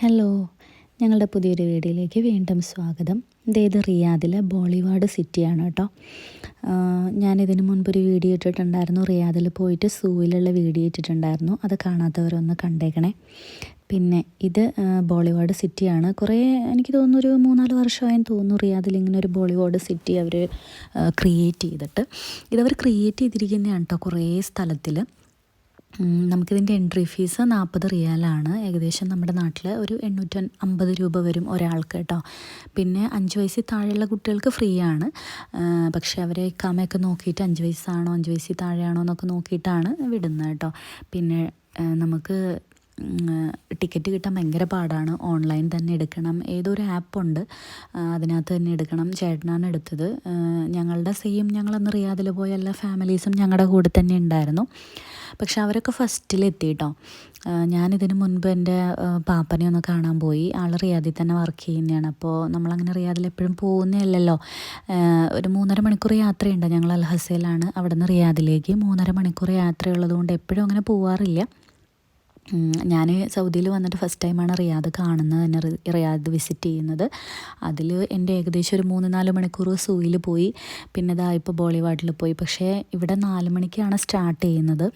Hello ഞങ്ങളുടെ പുതിയൊരു വീഡിയോയിലേക്ക് വീണ്ടും സ്വാഗതം. ഇതേത് റിയാദിലെ ബോളിവാഡ് സിറ്റിയാണ് കേട്ടോ. ഞാനിതിന് മുൻപൊരു വീഡിയോ ഇട്ടിട്ടുണ്ടായിരുന്നു. റിയാദിൽ പോയിട്ട് സൂവിലുള്ള വീഡിയോ ഇട്ടിട്ടുണ്ടായിരുന്നു. അത് കാണാത്തവരൊന്ന് കണ്ടേക്കണേ. പിന്നെ ഇത് ബോളിവുഡ് സിറ്റിയാണ്. കുറേ എനിക്ക് തോന്നുന്നു ഒരു മൂന്നാൽ വർഷമായെന്ന് തോന്നുന്നു റിയാദിൽ ഇങ്ങനെ ഒരു ബോളിവുഡ് സിറ്റി അവർ ക്രിയേറ്റ് ചെയ്തിട്ട്. ഇതവർ ക്രിയേറ്റ് ചെയ്തിരിക്കുന്നതാണ് കേട്ടോ കുറേ സ്ഥലത്തിൽ നമുക്കിതിന്റെ എൻട്രി ഫീസ് നാൽപ്പത് റിയാലാണ്. ഏകദേശം നമ്മുടെ നാട്ടിൽ ഒരു എണ്ണൂറ്റി അമ്പത് രൂപ വരും ഒരാൾക്ക് കേട്ടോ. പിന്നെ അഞ്ച് വയസ്സിൽ താഴെയുള്ള കുട്ടികൾക്ക് ഫ്രീ ആണ്. പക്ഷേ അവരെ ഇക്കാമയൊക്കെ നോക്കിയിട്ട് അഞ്ച് വയസ്സാണോ അഞ്ച് വയസ്സിൽ താഴെയാണോ എന്നൊക്കെ നോക്കിയിട്ടാണ് വിടുന്നത് കേട്ടോ. പിന്നെ നമുക്ക് ടിക്കറ്റ് കിട്ടാൻ ഭയങ്കര പാടാണ്. ഓൺലൈൻ തന്നെ എടുക്കണം. ഏതൊരു ആപ്പുണ്ട് അതിനകത്ത് തന്നെ എടുക്കണം. ചേട്ടനാണ് എടുത്തത്. ഞങ്ങളുടെ സെയിം ഞങ്ങളന്ന് റിയാദിൽ പോയ എല്ലാ ഫാമിലീസും ഞങ്ങളുടെ കൂടെ തന്നെ ഉണ്ടായിരുന്നു. പക്ഷെ അവരൊക്കെ ഫസ്റ്റിലെത്തി കേട്ടോ ഞാനിതിന് മുൻപ് എന്റെ പാപ്പനെ ഒന്ന് കാണാൻ പോയി. ആൾ റിയാദിൽ തന്നെ വർക്ക് ചെയ്യുന്നതാണ് അപ്പോൾ നമ്മളങ്ങനെ റിയാദിൽ എപ്പോഴും പോകുന്നതല്ലല്ലോ. ഒരു മൂന്നര മണിക്കൂർ യാത്രയുണ്ട് ഞങ്ങൾ അൽഹസയിലാണ് അവിടെ നിന്ന് റിയാദിലേക്ക്. മൂന്നര മണിക്കൂർ യാത്രയുള്ളതുകൊണ്ട് എപ്പോഴും അങ്ങനെ പോവാറില്ല. ഞാൻ സൗദിയിൽ വന്നിട്ട് ഫസ്റ്റ് ടൈമാണ് റിയാദ് കാണുന്നത് തന്നെ റിയാദ് വിസിറ്റ് ചെയ്യുന്നത്. അതിൽ എന്റെ ഏകദേശം ഒരു മൂന്ന് നാല് മണിക്കൂർ സൂയിൽ പോയി. പിന്നെ ഇതാ ഇപ്പോൾ ബോളിവാട്ടിൽ പോയി. പക്ഷേ ഇവിടെ നാല് മണിക്കാണ് സ്റ്റാർട്ട് ചെയ്യുന്നത്.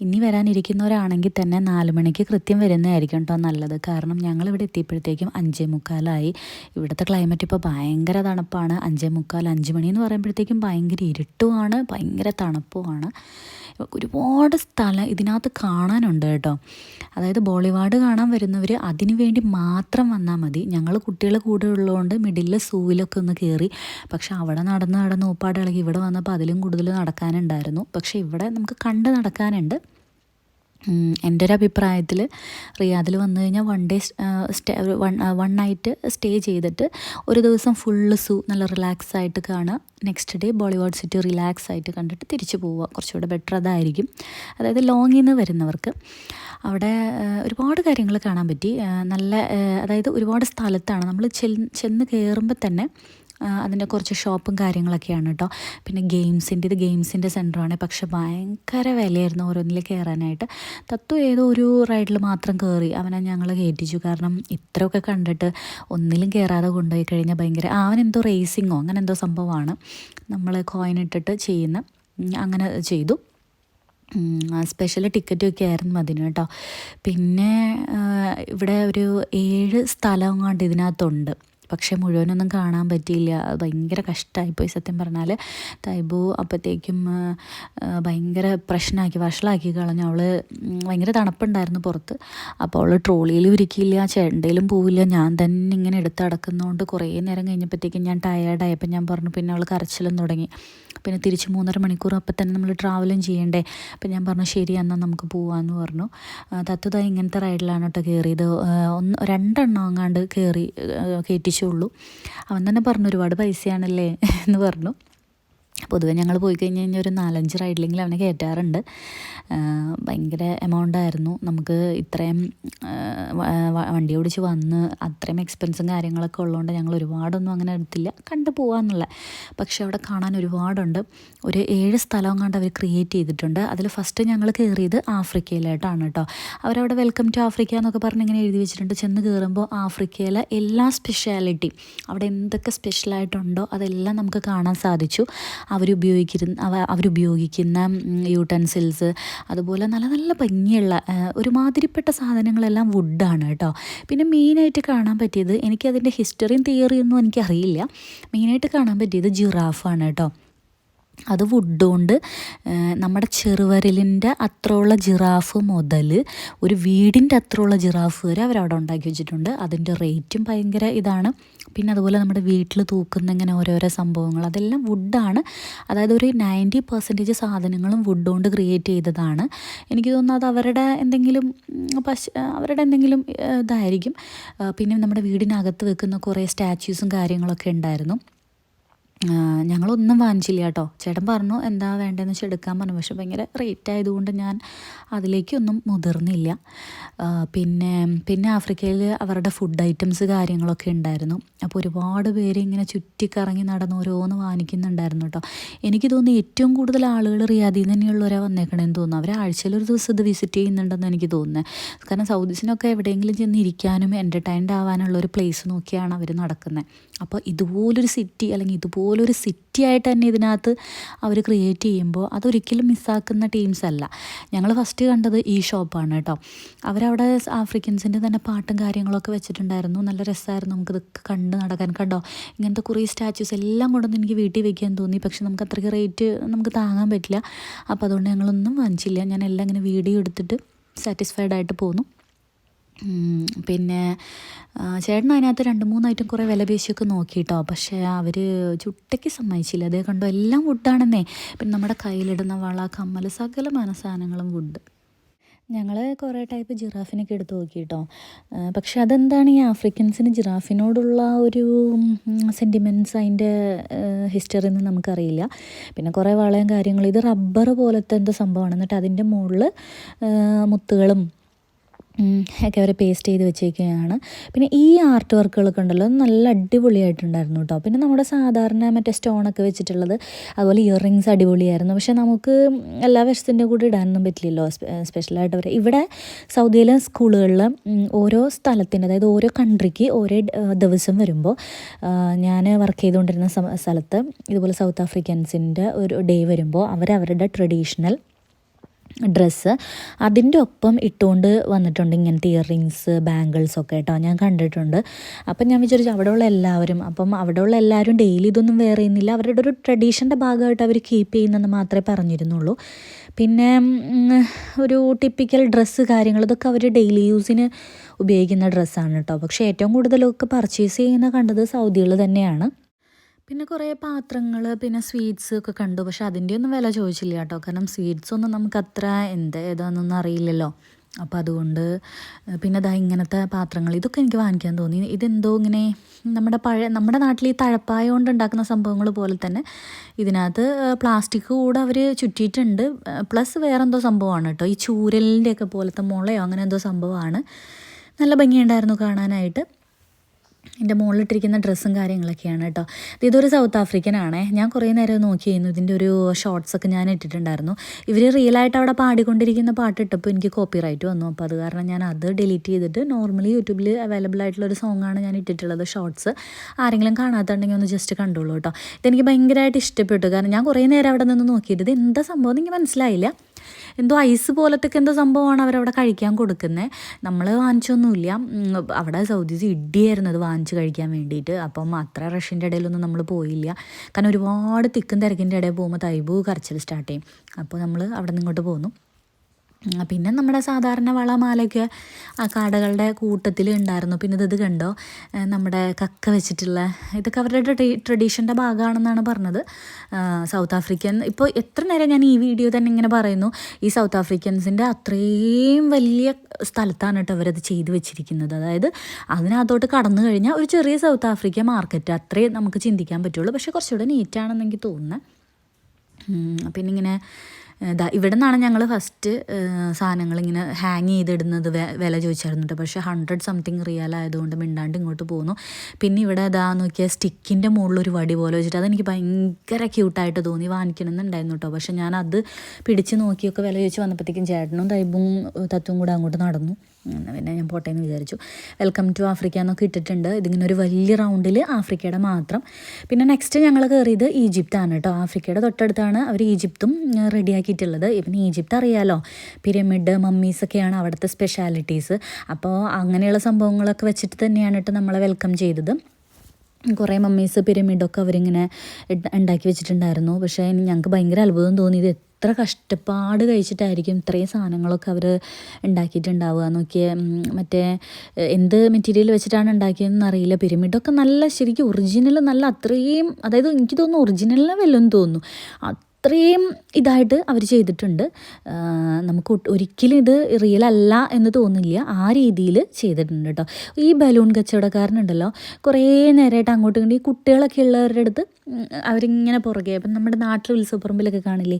ഇനി വരാനിരിക്കുന്നവരാണെങ്കിൽ തന്നെ നാല് മണിക്ക് കൃത്യം വരുന്നതായിരിക്കും കേട്ടോ നല്ലത്. കാരണം ഞങ്ങൾ ഇവിടെ എത്തിയപ്പോഴത്തേക്കും അഞ്ചേ മുക്കാലായി. ഇവിടുത്തെ ക്ലൈമറ്റ് ഇപ്പോൾ ഭയങ്കര തണുപ്പാണ്. അഞ്ചേ മുക്കാൽ അഞ്ച് മണി എന്ന് പറയുമ്പോഴത്തേക്കും ഭയങ്കര ഇരുട്ടുമാണ് ഭയങ്കര തണുപ്പുമാണ്. ഒരുപാട് സ്ഥലം ഇതിനകത്ത് കാണാനുണ്ട് കേട്ടോ. അതായത് ബോളിവാഡ് കാണാൻ വരുന്നവർ അതിനു വേണ്ടി മാത്രം വന്നാൽ മതി. ഞങ്ങൾ കുട്ടികളെ കൂടെ ഉള്ളതുകൊണ്ട് മിഡിലെ സൂവിലൊക്കെ ഒന്ന് കയറി പക്ഷെ അവിടെ നടന്ന് നടന്ന് ഊപ്പാട് ഇളകി ഇവിടെ വന്നപ്പോൾ അതിലും കൂടുതൽ നടക്കാനുണ്ടായിരുന്നു. പക്ഷേ ഇവിടെ നമുക്ക് കണ്ട് നടക്കാനുണ്ട്. എന്റെ ഒരു അഭിപ്രായത്തിൽ റിയാദിൽ വന്നു കഴിഞ്ഞാൽ one day stay one one night stay ചെയ്തിട്ട് ഒരു ദിവസം ഫുള്ള് സൂ നല്ല റിലാക്സ് ആയിട്ട് കാണുക next day Boulevard city relax ആയിട്ട് കണ്ടിട്ട് തിരിച്ചു പോവുക കുറച്ചുകൂടെ ബെറ്റർ അതായിരിക്കും. അതായത് ലോങ്ങിൽ നിന്ന് വരുന്നവർക്ക്. അവിടെ ഒരുപാട് കാര്യങ്ങൾ കാണാൻ പറ്റി. നല്ല അതായത് ഒരുപാട് സ്ഥലത്താണ്. നമ്മൾ ചെന്ന് കയറുമ്പോൾ തന്നെ അതിന്റെ കുറച്ച് ഷോപ്പും കാര്യങ്ങളൊക്കെയാണ് കേട്ടോ. പിന്നെ ഗെയിംസിന്റെ ഇത് ഗെയിംസിന്റെ സെന്ററാണ്. പക്ഷെ ഭയങ്കര വിലയായിരുന്നു ഓരോന്നിൽ കയറാനായിട്ട്. തത്തു ഏതോ ഒരു റൈഡിൽ മാത്രം കയറി അവനെ ഞങ്ങൾ കയറ്റിച്ചു. കാരണം ഇത്രയൊക്കെ കണ്ടിട്ട് ഒന്നിലും കയറാതെ കൊണ്ടുപോയി കഴിഞ്ഞാൽ ഭയങ്കര അവൻ എന്തോ റേസിങ്ങോ അങ്ങനെ എന്തോ സംഭവമാണ്. നമ്മൾ കോയിൻ ഇട്ടിട്ട് ചെയ്യുന്ന അങ്ങനെ ചെയ്തു. സ്പെഷ്യൽ ടിക്കറ്റ് ഒക്കെ ആയിരുന്നു അതിന് കേട്ടോ. പിന്നെ ഇവിടെ ഒരു ഏഴ് സ്ഥലം കൊണ്ട് ഇതിനകത്തുണ്ട്. പക്ഷേ മുഴുവനൊന്നും കാണാൻ പറ്റിയില്ല. ഭയങ്കര കഷ്ടമായിപ്പോയി സത്യം പറഞ്ഞാൽ തൈബു അപ്പോഴത്തേക്കും ഭയങ്കര പ്രശ്നമാക്കി വഷളാക്കി കളഞ്ഞു. അവൾ ഭയങ്കര തണുപ്പുണ്ടായിരുന്നു പുറത്ത്. അപ്പോൾ അവൾ ട്രോളിയിൽ ഉരുക്കിയില്ല ചേണ്ടയിലും പോവില്ല. ഞാൻ തന്നെ ഇങ്ങനെ എടുത്ത് അടക്കുന്നതുകൊണ്ട് കുറേ നേരം കഴിഞ്ഞപ്പോഴത്തേക്കും ഞാൻ ടയേർഡായപ്പോൾ ഞാൻ പറഞ്ഞു പിന്നെ അവൾ കരച്ചിലും തുടങ്ങി. പിന്നെ തിരിച്ച് മൂന്നര മണിക്കൂർ അപ്പം തന്നെ നമ്മൾ ട്രാവലും ചെയ്യണ്ടേ. അപ്പം ഞാൻ പറഞ്ഞു ശരി എന്നാൽ നമുക്ക് പോവാമെന്ന് പറഞ്ഞു. തത്വത ഇങ്ങനത്തെ റൈഡിലാണ് കേട്ടോ കയറിയത് ഒന്ന് രണ്ടെണ്ണം അങ്ങാണ്ട് കയറി കയറ്റിച്ചുള്ളൂ അവൻ തന്നെ പറഞ്ഞു ഒരുപാട് പൈസയാണല്ലേ? എന്ന് പറഞ്ഞു. പൊതുവെ ഞങ്ങൾ പോയി കഴിഞ്ഞ് കഴിഞ്ഞാൽ ഒരു നാലഞ്ച് റൈഡിലെങ്കിലും അവനെ കയറ്റാറുണ്ട് ഭയങ്കര എമൗണ്ട് ആയിരുന്നു. നമുക്ക് ഇത്രയും വണ്ടി ഓടിച്ച് വന്ന് അത്രയും എക്സ്പെൻസും കാര്യങ്ങളൊക്കെ ഉള്ളതുകൊണ്ട് ഞങ്ങൾ ഒരുപാടൊന്നും അങ്ങനെ എടുത്തില്ല. കണ്ടു പോകാമെന്നുള്ള പക്ഷെ അവിടെ കാണാൻ ഒരുപാടുണ്ട്. ഒരു ഏഴ് സ്ഥലം കണ്ട് അവർ ക്രിയേറ്റ് ചെയ്തിട്ടുണ്ട്. അതിൽ ഫസ്റ്റ് ഞങ്ങൾ കയറിയത് ആഫ്രിക്കയിലായിട്ടാണ് കേട്ടോ അവരവിടെ വെൽക്കം ടു ആഫ്രിക്ക എന്നൊക്കെ പറഞ്ഞ് ഇങ്ങനെ എഴുതി വെച്ചിട്ടുണ്ട്. ചെന്ന് കയറുമ്പോൾ ആഫ്രിക്കയിലെ എല്ലാ സ്പെഷ്യാലിറ്റി അവിടെ എന്തൊക്കെ സ്പെഷ്യലായിട്ടുണ്ടോ അതെല്ലാം നമുക്ക് കാണാൻ സാധിച്ചു. അവരുപയോഗിക്കുന്ന അവ അവരുപയോഗിക്കുന്ന യൂട്ടൻസിൽസ് അതുപോലെ നല്ല നല്ല ഭംഗിയുള്ള ഒരുമാതിരിപ്പെട്ട സാധനങ്ങളെല്ലാം വുഡാണ് കേട്ടോ. പിന്നെ മെയിനായിട്ട് കാണാൻ പറ്റിയത് എനിക്കതിന്റെ ഹിസ്റ്ററിയും തിയറിയൊന്നും എനിക്കറിയില്ല. മെയിനായിട്ട് കാണാൻ പറ്റിയത് ജിറാഫാണ് കേട്ടോ. അത് വുഡ് കൊണ്ട് നമ്മുടെ ചെറുവരലിന്റെ അത്രയുള്ള ജിറാഫ് മുതൽ ഒരു വീടിന്റെ അത്രയുള്ള ജിറാഫ് വരെ അവരവിടെ ഉണ്ടാക്കി വെച്ചിട്ടുണ്ട്. അതിന്റെ റേറ്റും ഭയങ്കര ഇതാണ്. പിന്നെ അതുപോലെ നമ്മുടെ വീട്ടിൽ തൂക്കുന്ന ഇങ്ങനെ ഓരോരോ സംഭവങ്ങൾ അതെല്ലാം വുഡാണ് അതായത് ഒരു നയന്റി പെർസെന്റേജ് സാധനങ്ങളും വുഡ് കൊണ്ട് ക്രിയേറ്റ് ചെയ്തതാണ്. എനിക്ക് തോന്നുന്നത് അത് അവരുടെ എന്തെങ്കിലും പശു അവരുടെ എന്തെങ്കിലും ഇതായിരിക്കും. പിന്നെ നമ്മുടെ വീടിനകത്ത് വെക്കുന്ന കുറേ സ്റ്റാച്യൂസും കാര്യങ്ങളൊക്കെ ഉണ്ടായിരുന്നു. ഞങ്ങളൊന്നും വാങ്ങിച്ചില്ല കേട്ടോ. ചേട്ടൻ പറഞ്ഞു എന്താ വേണ്ടതെന്ന് വെച്ചാൽ എടുക്കാൻ പറഞ്ഞു. പക്ഷെ ഭയങ്കര റേറ്റ് ആയതുകൊണ്ട് ഞാൻ അതിലേക്കൊന്നും മുതിർന്നില്ല. പിന്നെ പിന്നെ ആഫ്രിക്കയിൽ അവരുടെ ഫുഡ് ഐറ്റംസ് കാര്യങ്ങളൊക്കെ ഉണ്ടായിരുന്നു. അപ്പോൾ ഒരുപാട് പേര് ഇങ്ങനെ ചുറ്റിക്കറങ്ങി നടന്ന് ഓരോന്ന് വാങ്ങിക്കുന്നുണ്ടായിരുന്നു കേട്ടോ. എനിക്ക് തോന്നുന്നു ഏറ്റവും കൂടുതൽ ആളുകൾ റിയാദിൽ നിന്ന് തന്നെയുള്ളവരാണ് വന്നേക്കണേന്ന് തോന്നുന്നു. അവർ ആഴ്ചയിൽ ഒരു ദിവസം ഇത് വിസിറ്റ് ചെയ്യുന്നുണ്ടെന്ന് എനിക്ക് തോന്നുന്നത് കാരണം സൗദീസിനൊക്കെ എവിടെയെങ്കിലും ചെന്ന് ഇരിക്കാനും എന്റർടൈൻഡ് ആവാനുള്ള ഒരു പ്ലേസ് നോക്കിയാണ് അവർ നടക്കുന്നത് അപ്പോൾ ഇതുപോലൊരു സിറ്റി അല്ലെങ്കിൽ ഇതുപോലൊരു സിറ്റി ആയിട്ട് തന്നെ ഇതിനകത്ത് അവർ ക്രിയേറ്റ് ചെയ്യുമ്പോൾ അതൊരിക്കലും മിസ്സാക്കുന്ന ടീംസ് അല്ല. ഞങ്ങൾ ഫസ്റ്റ് കണ്ടത് ഈ ഷോപ്പാണ് കേട്ടോ. അവരവിടെ ആഫ്രിക്കൻസിന്റെ തന്നെ പാട്ടും കാര്യങ്ങളൊക്കെ വെച്ചിട്ടുണ്ടായിരുന്നു. നല്ല രസമായിരുന്നു. നമുക്കിതൊക്കെ കണ്ട് നടക്കാൻ കണ്ടോ? ഇങ്ങനത്തെ കുറേ സ്റ്റാച്യൂസ് എല്ലാം കൊണ്ടൊന്നും എനിക്ക് വീട്ടിൽ വെക്കാൻ തോന്നി. പക്ഷെ നമുക്ക് അത്രയ്ക്ക് റേറ്റ് നമുക്ക് താങ്ങാൻ പറ്റില്ല. അപ്പോൾ അതുകൊണ്ട് ഞങ്ങളൊന്നും വാങ്ങിച്ചില്ല. ഞാൻ എല്ലാം ഇങ്ങനെ വീഡിയോ എടുത്തിട്ട് സാറ്റിസ്ഫൈഡ് ആയിട്ട് പോന്നു. പിന്നെ ചേട്ടൻ അതിനകത്ത് രണ്ട് മൂന്നായിട്ടും കുറേ വില പേശിയൊക്കെ നോക്കിയിട്ടോ പക്ഷേ അവർ ചുട്ടയ്ക്ക് സമ്മതിച്ചില്ല. അതേ കണ്ടോ എല്ലാം വുഡാണെന്നേ പിന്നെ നമ്മുടെ കയ്യിലിടുന്ന വള കമ്മൽ സകല സാധനങ്ങളും വുഡ് ഞങ്ങൾ കുറേ ടൈപ്പ് ജിറാഫിനൊക്കെ എടുത്ത് നോക്കി കേട്ടോ പക്ഷെ അതെന്താണ് ഈ ആഫ്രിക്കൻസിന് ജിറാഫിനോടുള്ള ഒരു സെന്റിമെന്റ്സ് അതിന്റെ ഹിസ്റ്ററി എന്ന് നമുക്കറിയില്ല. പിന്നെ കുറേ വളയും കാര്യങ്ങളും. ഇത് റബ്ബർ പോലത്തെ എന്തോ സംഭവമാണ്. എന്നിട്ട് അതിന്റെ മുകളിൽ മുത്തുകളും ഒക്കെ അവർ പേസ്റ്റ് ചെയ്ത് വെച്ചേക്കുകയാണ്. പിന്നെ ഈ ആർട്ട് വർക്കുകളൊക്കെ ഉണ്ടല്ലോ നല്ല അടിപൊളിയായിട്ടുണ്ടായിരുന്നു കേട്ടോ പിന്നെ നമ്മുടെ സാധാരണ മറ്റേ സ്റ്റോണൊക്കെ വെച്ചിട്ടുള്ളത് അതുപോലെ ഇയറിങ്സ് അടിപൊളിയായിരുന്നു. പക്ഷെ നമുക്ക് എല്ലാ വർഷത്തിന്റെ കൂടെ ഇടാനൊന്നും പറ്റില്ലല്ലോ. സ്പെഷ്യലായിട്ട് അവർ ഇവിടെ സൗദിയിലെ സ്കൂളുകളിൽ ഓരോ സ്ഥലത്തിന് അതായത് ഓരോ കൺട്രിക്ക് ഓരോ ദിവസം വരുമ്പോൾ ഞാൻ വർക്ക് ചെയ്തുകൊണ്ടിരുന്ന സ്ഥലത്ത് ഇതുപോലെ സൗത്ത് ആഫ്രിക്കൻസിന്റെ ഒരു ഡേ വരുമ്പോൾ അവരവരുടെ ട്രഡീഷണൽ ഡ്രസ്സ്. അതിന്റെ ഒപ്പം ഇട്ടുകൊണ്ട് വന്നിട്ടുണ്ട് ഇങ്ങനത്തെ ഇയറിങ്സ് ബാംഗിൾസ് ഒക്കെ കേട്ടോ ഞാൻ കണ്ടിട്ടുണ്ട്. അപ്പം ഞാൻ വിചാരിച്ചു അവിടെയുള്ള എല്ലാവരും അപ്പം അവിടെയുള്ള എല്ലാവരും ഡെയിലി ഇതൊന്നും വേറെ ചെയ്യുന്നില്ല. അവരുടെ ഒരു ട്രഡീഷന്റെ ഭാഗമായിട്ട് അവർ കീപ്പ് ചെയ്യുന്നെന്ന് മാത്രമേ പറഞ്ഞിരുന്നുള്ളൂ. പിന്നെ ഒരു ടിപ്പിക്കൽ ഡ്രസ്സ് കാര്യങ്ങൾ ഇതൊക്കെ അവർ ഡെയിലി യൂസിന് ഉപയോഗിക്കുന്ന ഡ്രസ്സാണ് കേട്ടോ. പക്ഷേ ഏറ്റവും കൂടുതലൊക്കെ പർച്ചേസ് ചെയ്യുന്ന കണ്ടത് സൗദികൾ തന്നെയാണ്. പിന്നെ കുറേ പാത്രങ്ങൾ പിന്നെ സ്വീറ്റ്സ് ഒക്കെ കണ്ടു. പക്ഷെ അതിന്റെ ഒന്നും വില ചോദിച്ചില്ല കേട്ടോ. കാരണം സ്വീറ്റ്സ് ഒന്നും നമുക്ക് അത്ര എന്ത് ഏതാണെന്നൊന്നും അറിയില്ലല്ലോ. അപ്പോൾ അതുകൊണ്ട് പിന്നെ അതാ ഇങ്ങനത്തെ പാത്രങ്ങൾ ഇതൊക്കെ എനിക്ക് വാങ്ങിക്കാൻ തോന്നി. ഇതെന്തോ ഇങ്ങനെ നമ്മുടെ പഴയ നമ്മുടെ നാട്ടിൽ ഈ തഴപ്പായ കൊണ്ട് ഉണ്ടാക്കുന്ന സംഭവങ്ങൾ പോലെ തന്നെ ഇതിനകത്ത് പ്ലാസ്റ്റിക് കൂടെ അവർ ചുറ്റിയിട്ടുണ്ട്. പ്ലസ് വേറെന്തോ സംഭവമാണ് കേട്ടോ. ഈ ചൂരലിന്റെയൊക്കെ പോലത്തെ മുളയോ അങ്ങനെ എന്തോ സംഭവമാണ്. നല്ല ഭംഗിയുണ്ടായിരുന്നു കാണാനായിട്ട്. എന്റെ മുകളിലിട്ടിരിക്കുന്ന ഡ്രസ്സും കാര്യങ്ങളൊക്കെയാണ് കേട്ടോ. ഇത് ഇതൊരു സൗത്ത് ആഫ്രിക്കൻ ആണേ ഞാൻ കുറേ നേരം നോക്കിയിരുന്നു. ഇതിന്റെ ഒരു ഷോർട്സൊക്കെ ഞാൻ ഇട്ടിട്ടുണ്ടായിരുന്നു. ഇവർ റിയലായിട്ട് അവിടെ പാടിക്കൊണ്ടിരിക്കുന്ന പാട്ട് ഇട്ടപ്പോൾ എനിക്ക് കോപ്പി റൈറ്റ് വന്നു. അപ്പോൾ അത് കാരണം ഞാൻ അത് ഡിലീറ്റ് ചെയ്തിട്ട് നോർമലി യൂട്യൂബിൽ അവൈലബിൾ ആയിട്ടുള്ള ഒരു സോങ്ങാണ് ഞാൻ ഇട്ടിട്ടുള്ളത് ഷോർട്സ് ആരെങ്കിലും കാണാത്തുണ്ടെങ്കിൽ ഒന്ന് ജസ്റ്റ് കണ്ടോളൂ കേട്ടോ. ഇതെനിക്ക് ഭയങ്കരമായിട്ട് ഇഷ്ടപ്പെട്ടു. കാരണം ഞാൻ കുറേ നേരം അവിടെ നിന്ന് നോക്കിയിട്ട് ഇത് എന്താ സംഭവം എന്ന് എനിക്ക് മനസ്സിലായില്ല. എന്തോ ഐസ് പോലത്തെ എന്തോ സംഭവമാണ് അവരവിടെ കഴിക്കാൻ കൊടുക്കുന്നത് നമ്മൾ വാങ്ങിച്ചൊന്നുമില്ല. അവിടെ സൗദീസ് ഇടിയായിരുന്നു അത് വാങ്ങിച്ച് കഴിക്കാൻ വേണ്ടിയിട്ട്. അപ്പം അത്ര റഷ്യന്റെ ഇടയിലൊന്നും നമ്മൾ പോയില്ല. കാരണം ഒരുപാട് തിക്കും തിരക്കിന്റെ ഇടയിൽ പോകുമ്പോൾ തൈബു കരച്ചിൽ സ്റ്റാർട്ട് ചെയ്യും. അപ്പോൾ നമ്മൾ അവിടെ നിന്ന് ഇങ്ങോട്ട് പോന്നു. പിന്നെ നമ്മുടെ സാധാരണ വളമാലയ്ക്ക് ആ കാടകളുടെ കൂട്ടത്തിൽ ഉണ്ടായിരുന്നു. പിന്നെ ഇത് കണ്ടോ? നമ്മുടെ കക്ക വെച്ചിട്ടുള്ള ഇതൊക്കെ അവരുടെ ട്രഡീഷന്റെ ഭാഗമാണെന്നാണ് പറഞ്ഞത്. സൗത്ത് ആഫ്രിക്കൻ ഇപ്പോൾ എത്ര നേരം ഞാൻ ഈ വീഡിയോ തന്നെ ഇങ്ങനെ പറയുന്നു ഈ സൗത്ത് ആഫ്രിക്കൻസിന്റെ അത്രയും വലിയ സ്ഥലത്താണ് കേട്ടോ അവരത് ചെയ്തു വെച്ചിരിക്കുന്നത്. അതായത് അതിനകത്തോട്ട് കടന്നു കഴിഞ്ഞാൽ ഒരു ചെറിയ സൗത്ത് ആഫ്രിക്ക മാർക്കറ്റ് അത്രേ നമുക്ക് ചിന്തിക്കാൻ പറ്റുള്ളൂ. പക്ഷേ കുറച്ചുകൂടെ നീറ്റാണെന്ന് എനിക്ക് തോന്നുന്നത് പിന്നെ ഇങ്ങനെ ഇവിടെ നിന്നാണ് ഞങ്ങൾ ഫസ്റ്റ് സാധനങ്ങൾ ഇങ്ങനെ ഹാങ് ചെയ്തിടുന്നത് വില ചോദിച്ചായിരുന്നു കേട്ടോ പക്ഷേ ഹൺഡ്രഡ് സംതിങ് റിയൽ ആയതുകൊണ്ട് മിണ്ടാണ്ട് ഇങ്ങോട്ട് പോന്നു. പിന്നെ ഇവിടെ ഇതാ നോക്കിയാൽ സ്റ്റിക്കിന്റെ മുകളിൽ ഒരു വടി പോലെ വെച്ചിട്ട് അതെനിക്ക് ഭയങ്കര ക്യൂട്ടായിട്ട് തോന്നി. വാങ്ങിക്കണമെന്നുണ്ടായിരുന്നു കേട്ടോ പക്ഷേ ഞാൻ അത് പിടിച്ച് നോക്കിയൊക്കെ വില ചോദിച്ച് വന്നപ്പോഴത്തേക്കും ചേട്ടനും തൈബും തത്തും കൂടെ അങ്ങോട്ട് നടന്നു. എന്നാ പിന്നെ ഞാൻ പോട്ടെ എന്ന് വിചാരിച്ചു. വെൽക്കം ടു ആഫ്രിക്ക എന്നൊക്കെ ഇട്ടിട്ടുണ്ട്. ഇതിങ്ങനെ ഒരു വലിയ റൗണ്ടിൽ ആഫ്രിക്കയുടെ മാത്രം. പിന്നെ നെക്സ്റ്റ് ഞങ്ങൾ കയറിയത് ഈജിപ്താണ് കേട്ടോ. ആഫ്രിക്കയുടെ തൊട്ടടുത്താണ് അവർ ഈജിപ്തും റെഡിയാക്കിയിട്ടുള്ളത് പിന്നെ ഈജിപ്ത് അറിയാലോ. പിരമിഡ് മമ്മീസ് ഒക്കെയാണ് അവിടുത്തെ സ്പെഷ്യാലിറ്റീസ് അപ്പോൾ അങ്ങനെയുള്ള സംഭവങ്ങളൊക്കെ വെച്ചിട്ട് തന്നെയാണ് കേട്ടോ നമ്മളെ വെൽക്കം ചെയ്തത്. കുറേ മമ്മീസ് പിരമിഡൊക്കെ അവരിങ്ങനെ ഉണ്ടാക്കി വെച്ചിട്ടുണ്ടായിരുന്നു. പക്ഷേ ഞങ്ങൾക്ക് ഭയങ്കര അത്ഭുതം തോന്നി. ഇത് എത്ര കഷ്ടപ്പാട് കഴിച്ചിട്ടായിരിക്കും ഇത്രയും സാധനങ്ങളൊക്കെ അവർ ഉണ്ടാക്കിയിട്ടുണ്ടാവുക നോക്കിയ മറ്റേ എന്ത് മെറ്റീരിയൽ വെച്ചിട്ടാണ് ഉണ്ടാക്കിയതെന്ന് അറിയില്ല. പിരമിഡൊക്കെ നല്ല ശരിക്കും ഒറിജിനൽ നല്ല അത്രയും അതായത് എനിക്ക് തോന്നുന്നു ഒറിജിനലിനെ വല്ലതും തോന്നുന്നു. അത്രയും ഇതായിട്ട് അവർ ചെയ്തിട്ടുണ്ട്. നമുക്ക് ഒരിക്കലും ഇത് റിയൽ അല്ല എന്ന് തോന്നില്ല ആ രീതിയിൽ ചെയ്തിട്ടുണ്ട് കേട്ടോ ഈ ബലൂൺ കച്ചവടക്കാരനുണ്ടല്ലോ. കുറേ നേരമായിട്ട് അങ്ങോട്ടും ഇങ്ങോട്ടും ഈ കുട്ടികളൊക്കെ ഉള്ളവരുടെ അടുത്ത് അവരിങ്ങനെ പുറകെ അപ്പം നമ്മുടെ നാട്ടിൽ ഉത്സവപ്പറമ്പിലൊക്കെ കാണില്ലേ?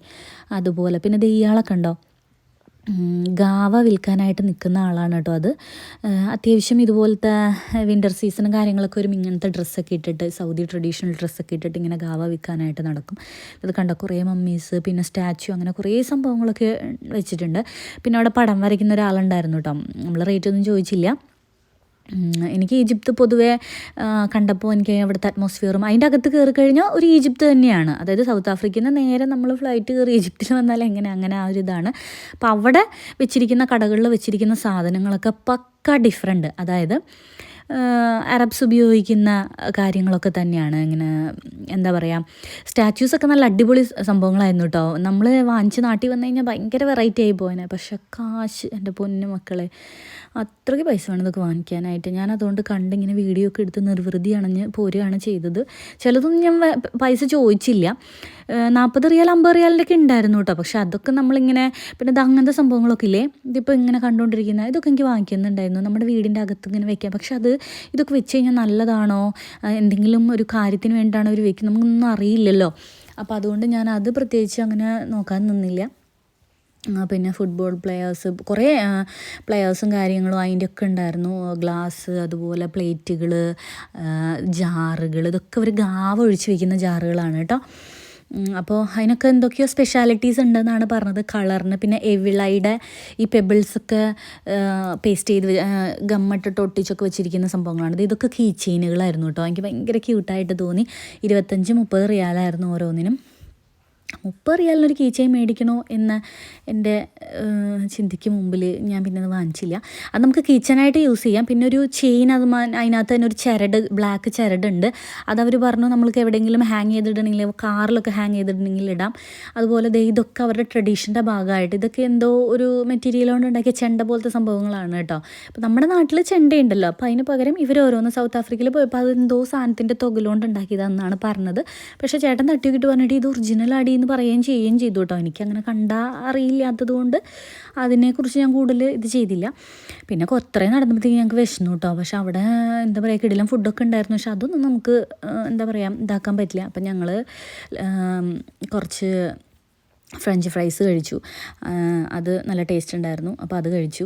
അതുപോലെ. പിന്നെ ദേ ഇയാളൊക്കെ ഉണ്ടോ? ഗാവ വിൽക്കാനായിട്ട് നിൽക്കുന്ന ആളാണ് കേട്ടോ അത്. അത്യാവശ്യം ഇതുപോലത്തെ വിന്റർ സീസണും കാര്യങ്ങളൊക്കെ ഒരു ഇങ്ങനത്തെ ഡ്രസ്സൊക്കെ ഇട്ടിട്ട് സൗദി ട്രഡീഷണൽ ഡ്രസ്സൊക്കെ ഇട്ടിട്ട് ഇങ്ങനെ ഗാവ വിൽക്കാനായിട്ട് നടക്കും. ഇത് കണ്ട കുറേ മമ്മീസ് പിന്നെ സ്റ്റാച്ചു അങ്ങനെ കുറേ സംഭവങ്ങളൊക്കെ വെച്ചിട്ടുണ്ട്. പിന്നെ അവിടെ പടം വരയ്ക്കുന്ന ഒരാളുണ്ടായിരുന്നു കേട്ടോ. നമ്മൾ റേറ്റ് ഒന്നും ചോദിച്ചില്ല. എനിക്ക് ഈജിപ്ത് പൊതുവേ കണ്ടപ്പോൾ എനിക്ക് അവിടുത്തെ അറ്റ്മോസ്ഫിയറും അതിന്റെ അകത്ത് കയറി കഴിഞ്ഞാൽ ഒരു ഈജിപ്ത് തന്നെയാണ്. അതായത് സൗത്ത് ആഫ്രിക്കയിൽ നിന്ന് നേരെ നമ്മൾ ഫ്ലൈറ്റ് കയറി ഈജിപ്തിൽ വന്നാൽ എങ്ങനെ അങ്ങനെ ആ ഒരു ഇതാണ്. അപ്പോൾ അവിടെ വെച്ചിരിക്കുന്ന കടകളിൽ വെച്ചിരിക്കുന്ന സാധനങ്ങളൊക്കെ പക്ക ഡിഫറെന്റ് അതായത് അറബ്സ് ഉപയോഗിക്കുന്ന കാര്യങ്ങളൊക്കെ തന്നെയാണ്. ഇങ്ങനെ എന്താ പറയുക സ്റ്റാച്യൂസൊക്കെ നല്ല അടിപൊളി സംഭവങ്ങളായിരുന്നു കേട്ടോ നമ്മൾ വാങ്ങിച്ച് നാട്ടിൽ വന്നു കഴിഞ്ഞാൽ ഭയങ്കര വെറൈറ്റി ആയി പോയനെ. പക്ഷെ കാശ് എന്റെ പൊന്നു മക്കളെ. അത്രയ്ക്ക് പൈസ വേണം ഇതൊക്കെ വാങ്ങിക്കാനായിട്ട്. ഞാൻ അതുകൊണ്ട് കണ്ടിങ്ങനെ വീഡിയോ ഒക്കെ എടുത്ത് നിർവൃതി അണഞ്ഞ് പോരുകയാണ് ചെയ്തത്. ചിലതൊന്നും ഞാൻ പൈസ ചോദിച്ചില്ല. നാൽപ്പത് റിയാൽ അമ്പത് റിയാലിന്റെ ഒക്കെ ഉണ്ടായിരുന്നു കേട്ടോ. പക്ഷെ അതൊക്കെ നമ്മളിങ്ങനെ പിന്നെ ഇത് അങ്ങനത്തെ സംഭവങ്ങളൊക്കെ ഇല്ലേ? ഇതിപ്പോൾ ഇങ്ങനെ കണ്ടുകൊണ്ടിരിക്കുന്ന ഇതൊക്കെ എനിക്ക് വാങ്ങിക്കുന്നുണ്ടായിരുന്നു. നമ്മുടെ വീടിന്റെ അകത്ത് ഇങ്ങനെ വെക്കാം പക്ഷെ അത് ഇതൊക്കെ വെച്ച് കഴിഞ്ഞാൽ നല്ലതാണോ? എന്തെങ്കിലും ഒരു കാര്യത്തിന് വേണ്ടിയിട്ടാണോ അവർ വെക്കുന്നത്? നമുക്കൊന്നും അറിയില്ലല്ലോ. അപ്പോൾ അതുകൊണ്ട് ഞാൻ അത് പ്രത്യേകിച്ച് അങ്ങനെ നോക്കാൻ നിന്നില്ല. പിന്നെ ഫുട്ബോൾ പ്ലെയേഴ്സ് കുറേ പ്ലെയേഴ്സും കാര്യങ്ങളും അതിന്റെ ഒക്കെ ഉണ്ടായിരുന്നു ഗ്ലാസ് അതുപോലെ പ്ലേറ്റുകൾ ജാറുകൾ ഇതൊക്കെ ഒരു ഗാവ ഒഴിച്ച് വയ്ക്കുന്ന ജാറുകളാണ് കേട്ടോ. അപ്പോൾ അതിനൊക്കെ എന്തൊക്കെയോ സ്പെഷ്യാലിറ്റീസ് ഉണ്ടെന്നാണ് പറഞ്ഞത്. കളറിന് പിന്നെ എവിളയുടെ ഈ പെബിൾസൊക്കെ പേസ്റ്റ് ചെയ്ത് ഗമ്മട്ടിട്ട് ഒട്ടിച്ചൊക്കെ വെച്ചിരിക്കുന്ന സംഭവങ്ങളാണ്. ഇത് ഇതൊക്കെ കീ ചെയിനുകളായിരുന്നു കേട്ടോ. എനിക്ക് ഭയങ്കര ക്യൂട്ടായിട്ട് തോന്നി. ഇരുപത്തഞ്ച് മുപ്പത് റിയാലായിരുന്നു ഓരോന്നിനും. മുപ്പത് റിയാലിനൊരു കീ ചെയിൻ മേടിക്കണോ എന്ന് എന്റെ ചിന്തിക്ക് മുമ്പിൽ ഞാൻ പിന്നെ അത് വാങ്ങിച്ചില്ല. അത് നമുക്ക് കിച്ചണായിട്ട് യൂസ് ചെയ്യാം. പിന്നെ ഒരു ചെയിൻ അത് അതിനകത്ത് തന്നെ ഒരു ചരട് ബ്ലാക്ക് ചരടുണ്ട്. അതവർ പറഞ്ഞു നമ്മൾക്ക് എവിടെയെങ്കിലും ഹാങ് ചെയ്തിട്ടുണ്ടെങ്കിൽ കാറിലൊക്കെ ഹാങ് ചെയ്തിട്ടുണ്ടെങ്കിൽ ഇടാം. അതുപോലെ ദേ ഇതൊക്കെ അവരുടെ ട്രഡീഷന്റെ ഭാഗമായിട്ട്. ഇതൊക്കെ എന്തോ ഒരു മെറ്റീരിയൽ കൊണ്ട് ഉണ്ടാക്കിയ ചെണ്ട പോലത്തെ സംഭവങ്ങളാണ് കേട്ടോ. അപ്പോൾ നമ്മുടെ നാട്ടിൽ ചെണ്ടയുണ്ടല്ലോ. അപ്പോൾ അതിന് പകരം ഇവർ ഓരോന്ന് സൗത്ത് ആഫ്രിക്കയിൽ പോയപ്പോൾ അത് എന്തോ സാധനത്തിന്റെ തുകലുകൊണ്ട് ഉണ്ടാക്കിയതാണെന്നാണ് പറഞ്ഞത്. പക്ഷേ ചേട്ടൻ തട്ടിക്കിട്ട് പറഞ്ഞിട്ട് ഇത് ഒറിജിനൽ അടി പറയുകയും ചെയ്യുകയും ചെയ്തു കേട്ടോ. എനിക്കങ്ങനെ കണ്ടാൽ അറിയില്ലാത്തത് കൊണ്ട് അതിനെക്കുറിച്ച് ഞാൻ കൂടുതൽ ഇത് ചെയ്തില്ല. പിന്നെ കുറേ നടന്നപ്പോഴത്തേക്ക് ഞങ്ങൾക്ക് വിശന്നു കേട്ടോ. പക്ഷെ അവിടെ എന്താ പറയുക കിടിലം ഫുഡൊക്കെ ഉണ്ടായിരുന്നു. പക്ഷെ അതൊന്നും നമുക്ക് എന്താ പറയുക ഇതാക്കാൻ പറ്റില്ല. അപ്പം ഞങ്ങൾ കുറച്ച് ഫ്രഞ്ച് ഫ്രൈസ് കഴിച്ചു. അത് നല്ല ടേസ്റ്റ് ഉണ്ടായിരുന്നു. അപ്പോൾ അത് കഴിച്ചു.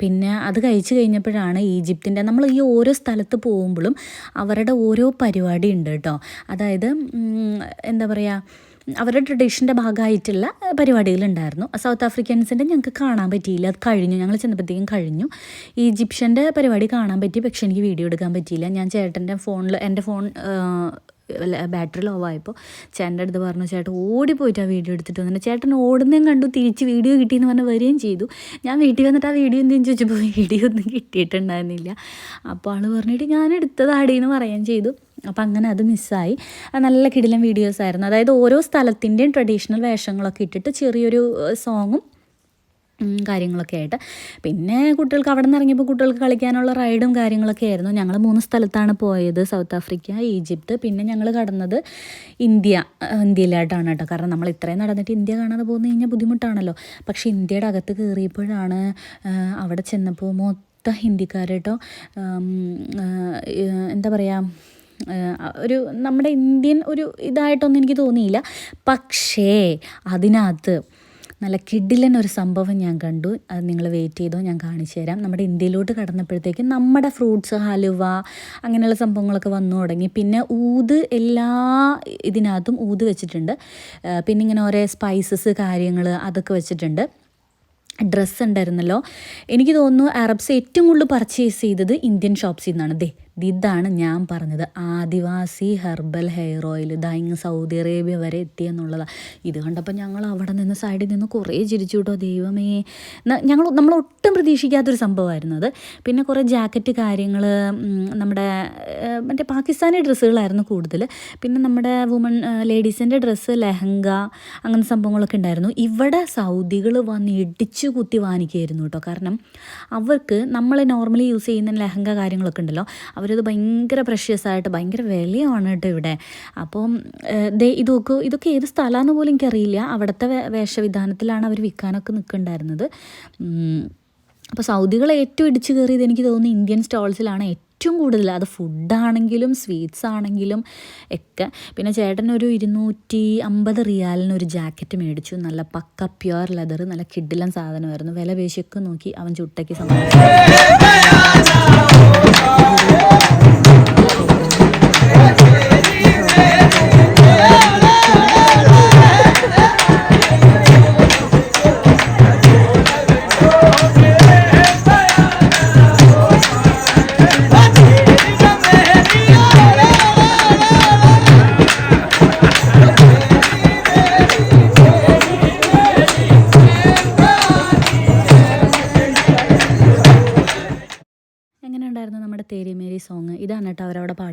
പിന്നെ അത് കഴിച്ചു കഴിഞ്ഞപ്പോഴാണ് ഈജിപ്തിന്റെ നമ്മൾ ഈ ഓരോ സ്ഥലത്ത് പോകുമ്പോഴും അവരുടെ ഓരോ പരിപാടി ഉണ്ട് കേട്ടോ. അതായത് എന്താ പറയുക അവരുടെ ട്രഡീഷന്റെ ഭാഗമായിട്ടുള്ള പരിപാടികളുണ്ടായിരുന്നു. സൗത്ത് ആഫ്രിക്കൻസിന്റെ ഞങ്ങൾക്ക് കാണാൻ പറ്റിയില്ല. അത് കഴിഞ്ഞു. ഞങ്ങൾ ചെന്നപ്പോഴത്തേക്കും കഴിഞ്ഞു. ഈജിപ്ഷ്യന്റെ പരിപാടി കാണാൻ പറ്റി പക്ഷേ എനിക്ക് വീഡിയോ എടുക്കാൻ പറ്റിയില്ല. ഞാൻ ചേട്ടന്റെ ഫോണിൽ എന്റെ ഫോൺ ബാറ്ററി ലോ ആയപ്പോൾ ചേട്ടന്റെ അടുത്ത് പറഞ്ഞു ചേട്ടൻ ഓടിപ്പോയിട്ട് ആ വീഡിയോ എടുത്തിട്ട് വന്നിട്ട് ചേട്ടൻ ഓടുന്നതും കണ്ടു തിരിച്ച് വീഡിയോ കിട്ടിയെന്ന് പറഞ്ഞ് വരികയും ചെയ്തു. ഞാൻ വീട്ടിൽ വന്നിട്ട് ആ വീഡിയോ എന്തെങ്കിലും ചോദിച്ചപ്പോൾ വീഡിയോ ഒന്നും കിട്ടിയിട്ടുണ്ടായിരുന്നില്ല. അപ്പോൾ ആൾ പറഞ്ഞിട്ട് ഞാൻ എടുത്തതാടി എന്ന് പറയുകയും ചെയ്തു. അപ്പം അങ്ങനെ അത് മിസ്സായി. നല്ല കിടിലം വീഡിയോസ് ആയിരുന്നു. അതായത് ഓരോ സ്ഥലത്തിന്റെയും ട്രഡീഷണൽ വേഷങ്ങളൊക്കെ ഇട്ടിട്ട് ചെറിയൊരു സോങ്ങും കാര്യങ്ങളൊക്കെ ആയിട്ട്. പിന്നെ കുട്ടികൾക്ക് അവിടെ നിന്ന് ഇറങ്ങിയപ്പോൾ കുട്ടികൾക്ക് കളിക്കാനുള്ള റൈഡും കാര്യങ്ങളൊക്കെ ആയിരുന്നു. ഞങ്ങൾ മൂന്ന് സ്ഥലത്താണ് പോയത്. സൗത്ത് ആഫ്രിക്ക ഈജിപ്ത് പിന്നെ ഞങ്ങൾ കടന്നത് ഇന്ത്യ ഇന്ത്യയിലായിട്ടാണ് കേട്ടോ. കാരണം നമ്മൾ ഇത്രയും നടന്നിട്ട് ഇന്ത്യ കാണാതെ പോകുന്ന കഴിഞ്ഞാൽ ബുദ്ധിമുട്ടാണല്ലോ. പക്ഷേ ഇന്ത്യയുടെ അകത്ത് കയറിയപ്പോഴാണ് അവിടെ ചെന്നപ്പോൾ മൊത്തം ഹിന്ദിക്കാർ കേട്ടോ എന്താ പറയുക ഒരു നമ്മുടെ ഇന്ത്യൻ ഒരു ഇതായിട്ടൊന്നും എനിക്ക് തോന്നിയില്ല. പക്ഷേ അതിനകത്ത് നല്ല കിഡിലൻ ഒരു സംഭവം ഞാൻ കണ്ടു. അത് നിങ്ങൾ വെയിറ്റ് ചെയ്തോ ഞാൻ കാണിച്ചു തരാം. നമ്മുടെ ഇന്ത്യയിലോട്ട് കടന്നപ്പോഴത്തേക്കും നമ്മുടെ ഫ്രൂട്ട്സ് ഹലുവ അങ്ങനെയുള്ള സംഭവങ്ങളൊക്കെ വന്നു തുടങ്ങി. പിന്നെ ഊത് എല്ലാ ഇതിനകത്തും ഊത് വെച്ചിട്ടുണ്ട്. പിന്നെ ഇങ്ങനെ ഓരോ സ്പൈസസ് കാര്യങ്ങൾ അതൊക്കെ വെച്ചിട്ടുണ്ട്. ഡ്രസ്സ് ഉണ്ടായിരുന്നല്ലോ. എനിക്ക് തോന്നുന്നു അറബ്സ് ഏറ്റവും കൂടുതൽ പർച്ചേസ് ചെയ്തത് ഇന്ത്യൻ ഷോപ്സിൽ നിന്നാണ്. ദേ ഇതാണ് ഞാൻ പറഞ്ഞത്. Adivasi herbal hair oil. ഇതാ ഇങ്ങ് സൗദി അറേബ്യ വരെ എത്തിയെന്നുള്ളതാണ് ഇത് കണ്ടപ്പോൾ ഞങ്ങൾ അവിടെ നിന്ന് സൈഡിൽ നിന്ന് കുറേ ചിരിച്ചു കേട്ടോ. ദൈവമേ. ഞങ്ങൾ നമ്മൾ ഒട്ടും പ്രതീക്ഷിക്കാത്തൊരു സംഭവമായിരുന്നു അത്. പിന്നെ കുറേ ജാക്കറ്റ് കാര്യങ്ങൾ നമ്മുടെ മറ്റേ പാകിസ്ഥാനി ഡ്രസ്സുകളായിരുന്നു കൂടുതൽ. പിന്നെ നമ്മുടെ വുമൺ ലേഡീസിന്റെ ഡ്രസ്സ് ലെഹങ്ക അങ്ങനത്തെ സംഭവങ്ങളൊക്കെ ഉണ്ടായിരുന്നു. ഇവിടെ സൗദികൾ വന്ന് ഇടിച്ചു കുത്തി വാങ്ങിക്കുകയായിരുന്നു കേട്ടോ. കാരണം അവർക്ക് നമ്മൾ നോർമലി യൂസ് ചെയ്യുന്ന ലെഹങ്ക കാര്യങ്ങളൊക്കെ ഉണ്ടല്ലോ. അവർ അവരത് ഭയങ്കര പ്രഷ്യസ് ആയിട്ട് ഭയങ്കര വിലയാണ് കേട്ടോ ഇവിടെ. അപ്പം ദേ ഇതൊക്കെ ഇതൊക്കെ ഏത് സ്ഥലമാണെന്ന് പോലും എനിക്കറിയില്ല. അവിടുത്തെ വേഷവിധാനത്തിലാണ് അവർ വിൽക്കാനൊക്കെ നിൽക്കുന്നുണ്ടായിരുന്നത്. അപ്പോൾ സൗദികൾ ഏറ്റവും ഇടിച്ചു കയറിയത് എനിക്ക് തോന്നുന്നു ഇന്ത്യൻ സ്റ്റോൾസിലാണ് ഏറ്റവും കൂടുതൽ. അത് ഫുഡാണെങ്കിലും സ്വീറ്റ്സ് ആണെങ്കിലും ഒക്കെ. പിന്നെ ചേട്ടൻ ഒരു ഇരുന്നൂറ്റി അമ്പത് റിയാലിന് ഒരു ജാക്കറ്റ് മേടിച്ചു. നല്ല പക്ക പ്യുവർ ലെതർ നല്ല കിഡിലൻ സാധനമായിരുന്നു. വില പേശിയൊക്കെ നോക്കി അവൻ ചുട്ടയ്ക്ക് സമ്മാനിച്ചു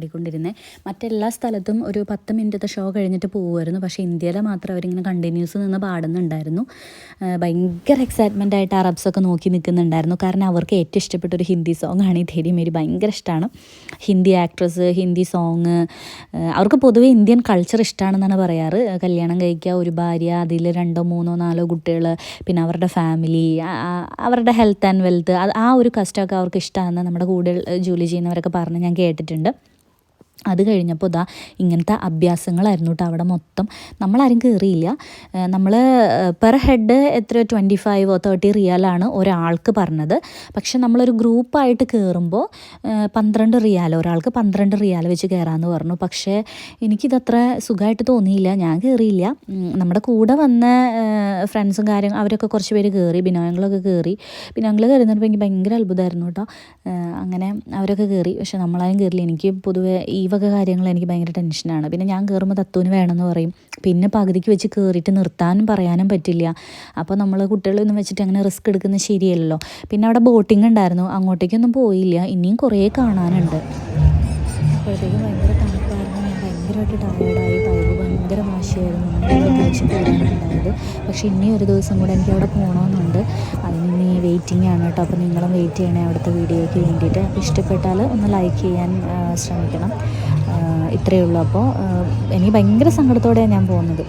പാടിക്കൊണ്ടിരുന്നത് മറ്റെല്ലാ സ്ഥലത്തും ഒരു പത്ത് മിനിറ്റത്തെ ഷോ കഴിഞ്ഞിട്ട് പോകുമായിരുന്നു പക്ഷേ ഇന്ത്യയിലെ മാത്രം അവരിങ്ങനെ കണ്ടിന്യൂസ് നിന്ന് പാടുന്നുണ്ടായിരുന്നു. ഭയങ്കര എക്സൈറ്റ്മെന്റ് ആയിട്ട് അറബ്സൊക്കെ നോക്കി നിൽക്കുന്നുണ്ടായിരുന്നു. കാരണം അവർക്ക് ഏറ്റവും ഇഷ്ടപ്പെട്ട ഒരു ഹിന്ദി സോങ് ആണ് ഈ തേരിമേരി ഭയങ്കര ഇഷ്ടമാണ് ഹിന്ദി ആക്ട്രസ് ഹിന്ദി സോങ് അവർക്ക് പൊതുവേ ഇന്ത്യൻ കൾച്ചർ ഇഷ്ടമാണെന്നാണ് പറയാറ്. കല്യാണം കഴിക്കുക ഒരു ഭാര്യ അതിൽ രണ്ടോ മൂന്നോ നാലോ കുട്ടികൾ പിന്നെ അവരുടെ ഫാമിലി അവരുടെ ഹെൽത്ത് ആൻഡ് വെൽത്ത് ആ ഒരു കഷ്ടമൊക്കെ അവർക്ക് ഇഷ്ടമാണെന്ന് നമ്മുടെ കൂടെ ജോലി ചെയ്യുന്നവരൊക്കെ പറഞ്ഞ് ഞാൻ കേട്ടിട്ടുണ്ട്. അത് കഴിഞ്ഞപ്പോൾ ഇതാ ഇങ്ങനത്തെ അഭ്യാസങ്ങളായിരുന്നു കേട്ടോ അവിടെ മൊത്തം. നമ്മളാരും കയറിയില്ല നമ്മൾ പെർ ഹെഡ് എത്ര ട്വന്റി ഫൈവോ തേർട്ടി റിയാലാണ് ഒരാൾക്ക് പറഞ്ഞത്. പക്ഷെ നമ്മളൊരു ഗ്രൂപ്പായിട്ട് കയറുമ്പോൾ പന്ത്രണ്ട് റിയാൽ ഒരാൾക്ക് പന്ത്രണ്ട് റിയാൽ വെച്ച് കയറാമെന്ന് പറഞ്ഞു. പക്ഷേ എനിക്കിതത്ര സുഖമായിട്ട് തോന്നിയില്ല. ഞാൻ കയറിയില്ല നമ്മുടെ കൂടെ വന്ന ഫ്രണ്ട്സും കാര്യം അവരൊക്കെ കുറച്ച് പേര് കയറി ബിനോയങ്ങളൊക്കെ കയറി ബിനോയങ്ങൾ കയറുന്നപ്പോൾ എനിക്ക് ഭയങ്കര അത്ഭുതമായിരുന്നു കേട്ടോ അങ്ങനെ അവരൊക്കെ കയറി പക്ഷെ നമ്മളാരും കയറില്ല എനിക്ക് പൊതുവേ ഈ വക കാര്യങ്ങൾ എനിക്ക് ഭയങ്കര ടെൻഷനാണ് പിന്നെ ഞാൻ കയറുമ്പോൾ തത്തുവിന് വേണമെന്ന് പറയും. പിന്നെ പകുതിക്ക് വെച്ച് കയറിയിട്ട് നിർത്താനും പറയാനും പറ്റില്ല. അപ്പോൾ നമ്മൾ കുട്ടികളൊന്നും വെച്ചിട്ട് അങ്ങനെ റിസ്ക് എടുക്കുന്നത് ശരിയല്ലല്ലോ. പിന്നെ അവിടെ ബോട്ടിംഗ് ഉണ്ടായിരുന്നു. അങ്ങോട്ടേക്കൊന്നും പോയില്ല. ഇനിയും കുറേ കാണാനുണ്ട്. അപ്പോഴത്തേക്കും ഭയങ്കര തണുപ്പായിരുന്നു. ഞാൻ ഭയങ്കരമായിട്ട് ടയേർഡായി അങ്ങനെ തിരിച്ച് പോരാനുണ്ടായത് പക്ഷേ ഇനി ഒരു ദിവസം കൂടെ എനിക്ക് അവിടെ പോകണമെന്നുണ്ട്. അതിന് ഇനി വെയിറ്റിംഗ് ആണ് കേട്ടോ. അപ്പോൾ നിങ്ങളും വെയിറ്റ് ചെയ്യണേ അവിടുത്തെ വീഡിയോയ്ക്ക് വേണ്ടിയിട്ട്. ഇഷ്ടപ്പെട്ടാൽ ഒന്ന് ലൈക്ക് ചെയ്യാൻ ശ്രമിക്കണം. ഇത്രയേ ഉള്ളൂ. അപ്പോൾ എനിക്ക് ഭയങ്കര സങ്കടത്തോടെയാണ് ഞാൻ പോകുന്നത്.